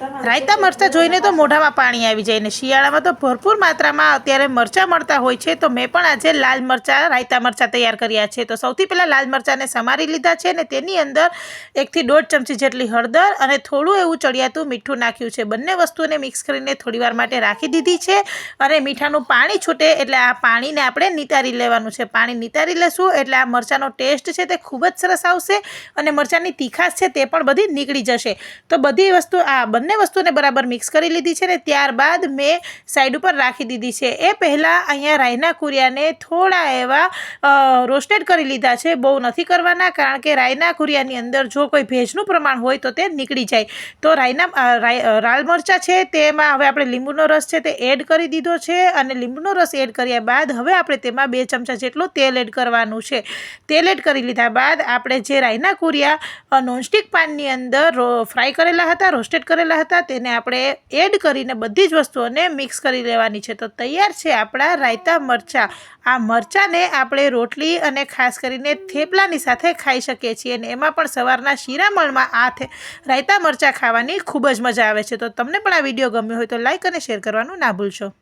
રાયતા મરચાં જોઈને તો મોઢામાં પાણી આવી જાય ને શિયાળામાં તો ભરપૂર માત્રામાં અત્યારે મરચાં મળતા હોય છે. તો મેં પણ આજે લાલ મરચાં, રાયતા મરચાં તૈયાર કર્યા છે. તો સૌથી પહેલાં લાલ મરચાંને સમારી લીધા છે ને તેની અંદર એકથી દોઢ ચમચી જેટલી હળદર અને થોડું એવું ચડિયાતું મીઠું નાખ્યું છે. બંને વસ્તુને મિક્સ કરીને થોડીવાર માટે રાખી દીધી છે અને મીઠાનું પાણી છૂટે એટલે આ પાણીને આપણે નિતારી લેવાનું છે. પાણી નિતારી લેશું એટલે આ મરચાંનો ટેસ્ટ છે તે ખૂબ જ સરસ આવશે અને મરચાંની તીખાશ છે તે પણ બધી નીકળી જશે. તો બધી વસ્તુ આ બંને વસ્તુને બરાબર મિક્સ કરી લીધી છે ને ત્યારબાદ મેં સાઈડ ઉપર રાખી દીધી છે. એ પહેલાં અહીંયા રાયના કુરિયાને થોડા એવા રોસ્ટેડ કરી લીધા છે. બહુ નથી કરવાના કારણ કે રાયના કુરિયાની અંદર જો કોઈ ભેજનું પ્રમાણ હોય તો તે નીકળી જાય. તો રાયના રાલ મરચાં છે, તેમાં હવે આપણે લીંબુનો રસ છે તે એડ કરી દીધો છે અને લીંબુનો રસ એડ કર્યા બાદ હવે આપણે તેમાં બે ચમચા જેટલું તેલ એડ કરવાનું છે. તેલ એડ કરી લીધા બાદ આપણે જે રાયના કુરિયા નોનસ્ટિક પાનની અંદર ફ્રાય કરેલા હતા રોસ્ટેડ કરેલા હતા તેને આપણે એડ કરીને બધી જ વસ્તુઓને મિક્સ કરી લેવાની છે. તો તૈયાર છે આપણા રાયતા મરચાં. આ મરચાંને આપણે રોટલી અને ખાસ કરીને થેપલાની સાથે ખાઈ શકીએ છીએ અને એમાં પણ સવારના શિરામણમાં આ રાયતા મરચાં ખાવાની ખૂબ જ મજા આવે છે. તો તમને પણ આ વીડિયો ગમ્યો હોય તો લાઇક અને શેર કરવાનું ના ભૂલશો.